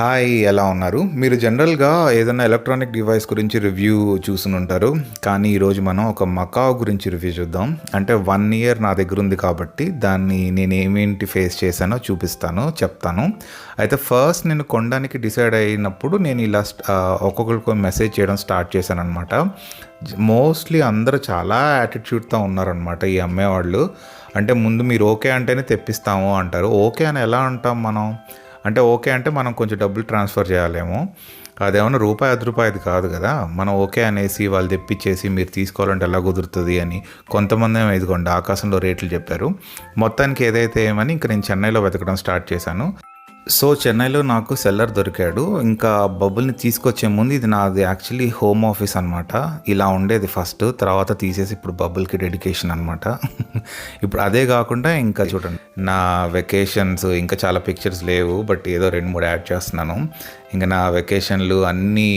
Hi ఎలా ఉన్నారు? మీరు జనరల్గా ఏదైనా ఎలక్ట్రానిక్ డివైస్ గురించి రివ్యూ చూసుని ఉంటారు. కానీ ఈరోజు మనం ఒక మకావ్ గురించి రివ్యూ చూద్దాం. అంటే వన్ ఇయర్ నా దగ్గర ఉంది కాబట్టి దాన్ని నేను ఏమేంటి ఫేస్ చేశానో చూపిస్తాను చెప్తాను. అయితే ఫస్ట్ నేను కొనడానికి డిసైడ్ అయినప్పుడు నేను ఇలా ఒక్కొక్కరికి మెసేజ్ చేయడం స్టార్ట్ చేశాను అనమాట మోస్ట్లీ అందరూ చాలా యాటిట్యూడ్తో ఉన్నారనమాట ఈ అమ్మేవాళ్ళు అంటే ముందు మీరు ఓకే అంటేనే తెప్పిస్తాము అంటారు. ఓకే అని ఎలా అంటాం మనం? అంటే ఓకే అంటే మనం కొంచెం డబ్బులు ట్రాన్స్ఫర్ చేయాలేమో. అదేమన్నా రూపాయి అది రూపాయి కాదు కదా. మనం ఓకే అనేసి వాళ్ళు తెప్పించేసి మీరు తీసుకోవాలంటే ఎలా కుదురుతుంది అని కొంతమంది ఏమో ఇదిగోండి ఆకాశంలో రేట్లు చెప్పారు. మొత్తానికి ఏదైతే ఏమని ఇంక నేను చెన్నైలో వెతకడం స్టార్ట్ చేశాను. సో చెన్నైలో నాకు సెల్లర్ దొరికాడు. ఇంకా బబుల్ని తీసుకొచ్చే ముందు ఇది నాది యాక్చువల్లీ హోమ్ ఆఫీస్ అనమాట ఇలా ఉండేది ఫస్ట్ తర్వాత తీసేసి ఇప్పుడు బబుల్కి డెడికేషన్ అనమాట ఇప్పుడు అదే కాకుండా ఇంకా చూడండి. నా వెకేషన్స్ ఇంకా చాలా పిక్చర్స్ లేవు బట్ ఏదో రెండు మూడు యాడ్ చేస్తున్నాను. ఇంకా నా వెకేషన్లు అన్నీ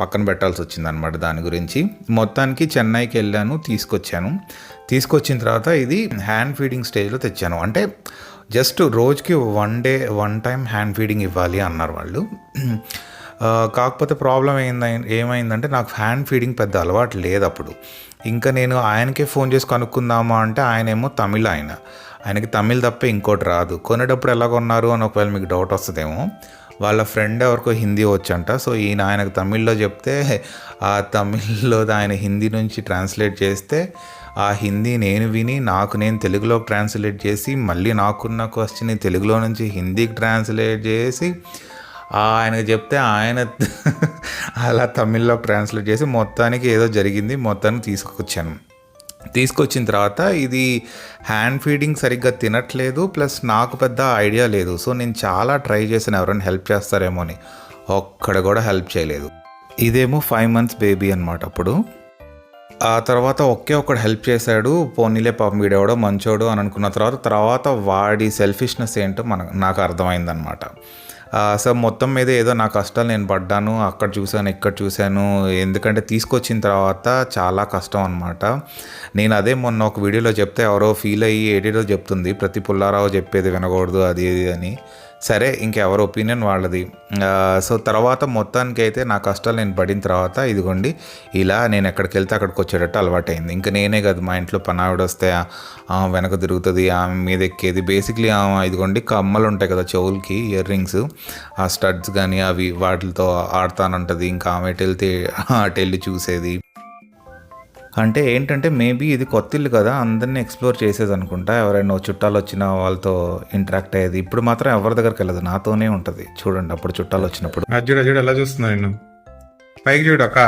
పక్కన పెట్టాల్సి వచ్చిందనమాట దాని గురించి. మొత్తానికి చెన్నైకి వెళ్ళాను తీసుకొచ్చాను. తీసుకొచ్చిన తర్వాత ఇది హ్యాండ్ ఫీడింగ్ స్టేజ్లో తెచ్చాను. అంటే జస్ట్ రోజుకి one day one time hand feeding ఇవ్వాలి అన్నారు వాళ్ళు. కాకపోతే ప్రాబ్లం ఏంది ఏమైందంటే నాకు హ్యాండ్ ఫీడింగ్ పెద్ద అలవాటు లేదు అప్పుడు. ఇంకా నేను ఆయనకే ఫోన్ చేసి కనుక్కుందామా అంటే ఆయన ఏమో తమిళ ఆయన. ఆయనకి తమిళ్ తప్ప ఇంకోటి రాదు. కొనేటప్పుడు ఎలా కొన్నారు అని ఒకవేళ మీకు డౌట్ వస్తుందేమో. వాళ్ళ ఫ్రెండ్ ఎవరికో హిందీ వచ్చంట. సో ఈయన ఆయనకు తమిళ్ళో చెప్తే ఆ తమిళ్ళో ఆయన హిందీ నుంచి ట్రాన్స్లేట్ చేస్తే ఆ హిందీ నేను విని నాకు నేను తెలుగులోకి ట్రాన్స్లేట్ చేసి మళ్ళీ నాకున్న క్వశ్చన్ తెలుగులో నుంచి హిందీకి ట్రాన్స్లేట్ చేసి ఆయనకు చెప్తే ఆయన అలా తమిళ్ళోకి ట్రాన్స్లేట్ చేసి మొత్తానికి ఏదో జరిగింది మొత్తానికి తీసుకొచ్చాను. తీసుకొచ్చిన తర్వాత ఇది హ్యాండ్ ఫీడింగ్ సరిగ్గా తినట్లేదు ప్లస్ నాకు పెద్ద ఐడియా లేదు. సో నేను చాలా ట్రై చేసిన ఎవరైనా హెల్ప్ చేస్తారేమో అని ఒక్కడ కూడా హెల్ప్ చేయలేదు. ఇదేమో ఫైవ్ మంత్స్ బేబీ అనమాట అప్పుడు. ఆ తర్వాత ఒకే ఒకడు హెల్ప్ చేశాడు. పోనీలే పాపం వీడెవడో మంచోడు అని అనుకున్న తర్వాత తర్వాత వాడి సెల్ఫిష్నెస్ ఏంటో మనకు నాకు అర్థమైందనమాట సో మొత్తం మీద ఏదో నా కష్టాలు నేను పడ్డాను అక్కడ చూశాను ఇక్కడ చూశాను ఎందుకంటే తీసుకొచ్చిన తర్వాత చాలా కష్టం అనమాట నేను అదే మొన్న ఒక వీడియోలో చెప్తే ఎవరో ఫీల్ అయ్యి ఏడేదో చెప్తుంది ప్రతి పుల్లారావు చెప్పేది వినకూడదు అది ఇది అని. సరే ఇంకెవరి ఒపీనియన్ వాళ్ళది. సో తర్వాత మొత్తానికి అయితే నా కష్టాలు నేను పడిన తర్వాత ఇదిగోండి ఇలా నేను ఎక్కడికి వెళ్తే అక్కడికి వచ్చేటట్టు అలవాటైంది. ఇంకా నేనే కదా మా ఇంట్లో పనావిడ వస్తే వెనక తిరుగుతుంది ఆమె మీద ఎక్కేది. బేసిక్లీ ఇదిగోండి కమ్మలు ఉంటాయి కదా చెవులకి ఇయర్ రింగ్స్ ఆ స్టడ్స్ కానీ అవి వాటితో ఆడతానంటది. ఇంకా ఆమె వెళ్తే అటు వెళ్ళి చూసేది. అంటే ఏంటంటే మేబీ ఇది కొత్త ఇల్లు కదా అందరినీ ఎక్స్ప్లోర్ చేసేది అనుకుంటా. ఎవరైనా చుట్టాలు వచ్చిన వాళ్ళతో ఇంటరాక్ట్ అయ్యేది. ఇప్పుడు మాత్రం ఎవరి దగ్గరికి వెళ్ళదు. నాతోనే ఉంటుంది. చూడండి అప్పుడు చుట్టాలు వచ్చినప్పుడు. అది చూడు ఎలా చూస్తున్నా నేను పైకి చూడు అక్క.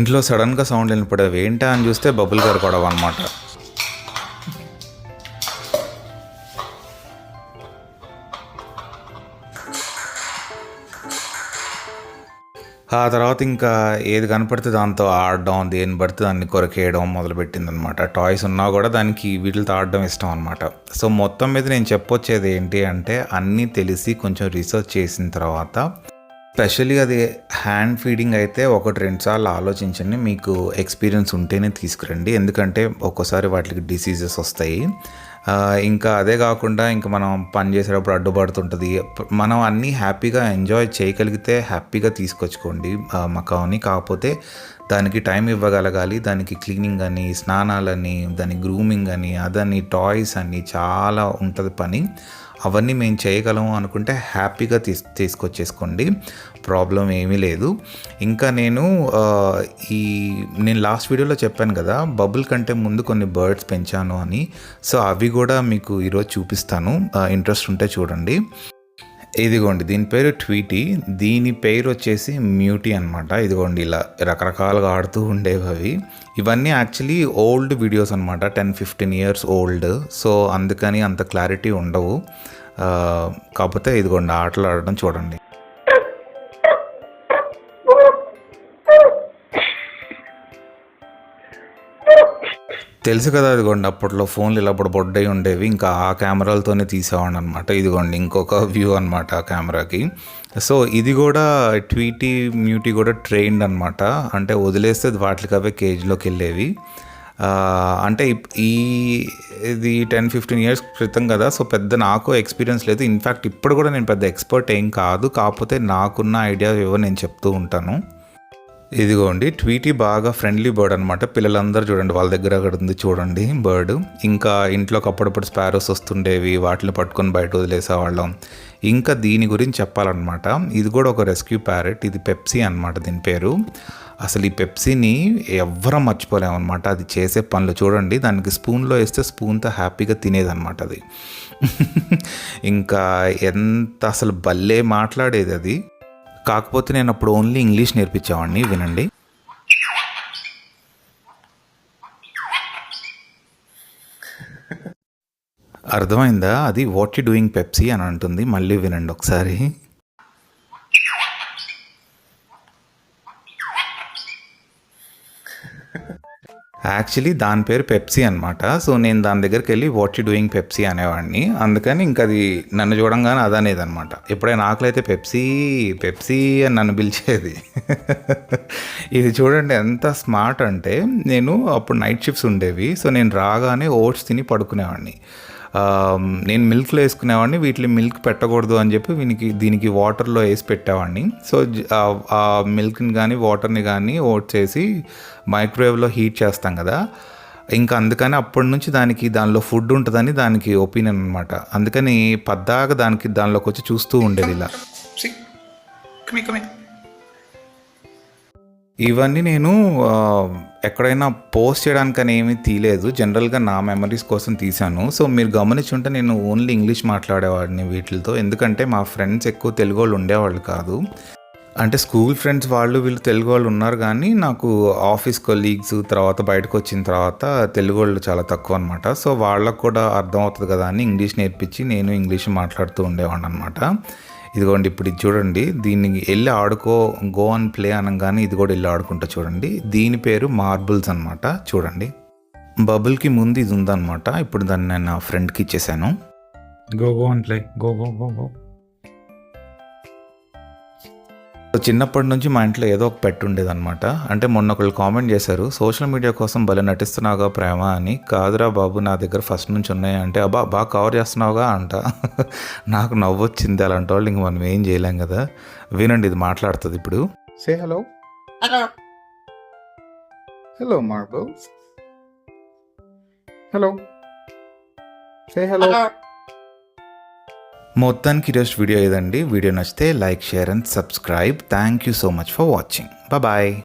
ఇంట్లో సడన్గా సౌండ్ వినపడేవి ఏంటా అని చూస్తే బబుల్ గారు గొడవ అనమాట ఆ తర్వాత ఇంకా ఏది కనపడితే దాంతో ఆడడం దేని పడితే దాన్ని కొరకేయడం మొదలుపెట్టింది అనమాట టాయ్స్ ఉన్నా కూడా దానికి వీటితో ఆడడం ఇష్టం అనమాట సో మొత్తం మీద నేను చెప్పొచ్చేది ఏంటి అంటే అన్నీ తెలిసి కొంచెం రీసెర్చ్ చేసిన తర్వాత స్పెషల్లీ అది హ్యాండ్ ఫీడింగ్ అయితే ఒకటి రెండు సార్లు ఆలోచించండి. మీకు ఎక్స్పీరియన్స్ ఉంటేనే తీసుకురండి. ఎందుకంటే ఒక్కోసారి వాటికి డిసీజెస్ వస్తాయి. ఇంకా అదే కాకుండా ఇంకా మనం పని చేసేటప్పుడు అడ్డుపడుతుంటుంది. మనం అన్నీ హ్యాపీగా ఎంజాయ్ చేయగలిగితే హ్యాపీగా తీసుకొచ్చుకోండి ఆ, మకాని కాకపోతే దానికి టైం ఇవ్వగలగాలి. దానికి క్లీనింగ్ అని స్నానాలని దాని గ్రూమింగ్ అని అదని టాయ్స్ అని చాలా ఉంటుంది పని. అవన్నీ మేము చేయగలము అనుకుంటే హ్యాపీగా తీస్ తీసుకొచ్చేసుకోండి. ప్రాబ్లం ఏమీ లేదు. ఇంకా నేను ఈ నేను లాస్ట్ వీడియోలో చెప్పాను కదా బబుల్ కంటే ముందు కొన్ని బర్డ్స్ పెంచాను అని. సో అవి కూడా మీకు ఈరోజు చూపిస్తాను. ఇంట్రెస్ట్ ఉంటే చూడండి. ఇదిగోండి దీని పేరు ట్వీటీ దీని పేరు వచ్చేసి మ్యూటీ అనమాట ఇదిగోండి ఇలా రకరకాలుగా ఆడుతూ ఉండేవి అవి ఇవన్నీ యాక్చువల్లీ ఓల్డ్ వీడియోస్ అనమాట ten fifteen years old so అందుకని అంత క్లారిటీ ఉండవు. కాకపోతే ఇదిగోండి ఆటలు ఆడడం చూడండి. తెలుసు కదా ఇదిగోండి అప్పట్లో ఫోన్లు ఇలా బొడ్డై ఉండేవి ఇంకా ఆ కెమెరాలతోనే తీసేవాడు అనమాట ఇదిగోండి ఇంకొక వ్యూ అనమాట ఆ కెమెరాకి. సో ఇది కూడా ట్వీటీ మ్యూటీ కూడా ట్రైన్డ్ అనమాట అంటే వదిలేస్తే వాటికి అవే కేజీలోకి వెళ్ళేవి. అంటే ఇప్- ఈ ఇది టెన్ ఫిఫ్టీన్ ఇయర్స్ క్రితం కదా సో పెద్ద నాకు ఎక్స్పీరియన్స్ లేదు. ఇన్ఫ్యాక్ట్ ఇప్పుడు కూడా నేను పెద్ద ఎక్స్పర్ట్ ఏం కాదు. కాకపోతే నాకున్న ఐడియా ఏవో నేను చెప్తూ ఉంటాను. ఇదిగోండి ట్వీటీ బాగా ఫ్రెండ్లీ బర్డ్ అనమాట పిల్లలందరూ చూడండి వాళ్ళ దగ్గర అక్కడ ఉంది చూడండి బర్డ్ ఇంకా ఇంట్లోకి అప్పుడప్పుడు స్పారోస్ వస్తుండేవి వాటిని పట్టుకొని బయట వదిలేసేవాళ్ళం. ఇంకా దీని గురించి చెప్పాలన్నమాట. ఇది కూడా ఒక రెస్క్యూ ప్యారెట్ ఇది పెప్సీ అనమాట దీని పేరు. అసలు ఈ పెప్సీని ఎవ్వరం మర్చిపోలేమన్నమాట. అది చేసే పనులు చూడండి దానికి స్పూన్లో వేస్తే స్పూన్తో హ్యాపీగా తినేదన్నమాట అది. ఇంకా ఎంత అసలు భలే మాట్లాడేది అది. కాకపోతే నేను అప్పుడు ఓన్లీ ఇంగ్లీష్ నేర్పించేవాడిని వినండి. అర్థమైందా? అది వాట్ యు డూయింగ్ పెప్సీ అని అంటుంది. మళ్ళీ వినండి ఒకసారి. యాక్చువల్లీ దాని పేరు పెప్సీ అనమాట సో నేను దాని దగ్గరికి వెళ్ళి వాట్ యూ డూయింగ్ పెప్సీ అనేవాడిని. అందుకని ఇంకా అది నన్ను చూడంగానే అదనేది అనమాట ఎప్పుడైనా ఆకలైతే పెప్సీ పెప్సీ అని నన్ను పిలిచేది. ఇది చూడండి ఎంత స్మార్ట్ అంటే నేను అప్పుడు నైట్ షిఫ్ట్స్ ఉండేవి. సో నేను రాగానే ఓట్స్ తిని పడుకునేవాడిని. నేను మిల్క్లో వేసుకునేవాడిని వీటిని మిల్క్ పెట్టకూడదు అని చెప్పి వీనికి దీనికి వాటర్లో వేసి పెట్టేవాడిని. సో ఆ- మిల్క్ని కానీ వాటర్ని కానీ ఓట్ చేసి మైక్రోవేవ్లో హీట్ చేస్తాం కదా. ఇంకా అందుకని అప్పటి నుంచి దానికి దానిలో ఫుడ్ ఉంటుందని దానికి ఒపీనియన్ అనమాట అందుకని పద్దాక దానికి దానిలోకి వచ్చి చూస్తూ ఉండేది ఇలా. ఇవన్నీ నేను ఎక్కడైనా పోస్ట్ చేయడానికని ఏమీ తీయలేదు జనరల్గా నా మెమరీస్ కోసం తీశాను. సో మీరు గమనించుంటే నేను ఓన్లీ ఇంగ్లీష్ మాట్లాడేవాడిని వీటితో ఎందుకంటే మా ఫ్రెండ్స్ ఎక్కువ తెలుగు వాళ్ళు ఉండేవాళ్ళు కాదు. అంటే స్కూల్ ఫ్రెండ్స్ వాళ్ళు వీళ్ళు తెలుగు వాళ్ళు ఉన్నారు కానీ నాకు ఆఫీస్ కొలీగ్స్ తర్వాత బయటకు వచ్చిన తర్వాత తెలుగు వాళ్ళు చాలా తక్కువ అనమాట సో వాళ్ళకు కూడా అర్థం అవుతుంది కదా అని ఇంగ్లీష్ నేర్పించి నేను ఇంగ్లీష్ మాట్లాడుతూ ఉండేవాడిని అనమాట ఇదిగోండి ఇప్పుడు ఇది చూడండి దీన్ని వెళ్ళి ఆడుకో గో అండ్ ప్లే అనగానే ఇది కూడా వెళ్ళి ఆడుకుంటా చూడండి. దీని పేరు మార్బుల్స్ అనమాట చూడండి. బబుల్కి ముందు ఇది ఉందన్నమాట ఇప్పుడు దాన్ని నేను నా ఫ్రెండ్కి ఇచ్చేసాను. Go go and play go go go go. చిన్నప్పటి నుంచి మా ఇంట్లో ఏదో ఒక పెట్ ఉండేదన్నమాట అంటే మొన్న ఒకళ్ళు కామెంట్ చేశారు సోషల్ మీడియా కోసం భలే నటిస్తున్నావుగా ప్రేమ అని కాదురా బాబు నా దగ్గర ఫస్ట్ నుంచి ఉన్నాయి అంటే అబ్బా బాగా కవర్ చేస్తున్నావుగా అంట నాకు నవ్వొచ్చింది అలాంటి వాళ్ళు ఇంక మనం ఏం చేయలేం కదా వినండి ఇది మాట్లాడుతుంది ఇప్పుడు Say hello. Hello. Hello, Marbles. Hello. Say hello. మొత్తానికి ఈరోజు వీడియో ఇదండి వీడియో నచ్చితే like share and subscribe. Thank you so much for watching bye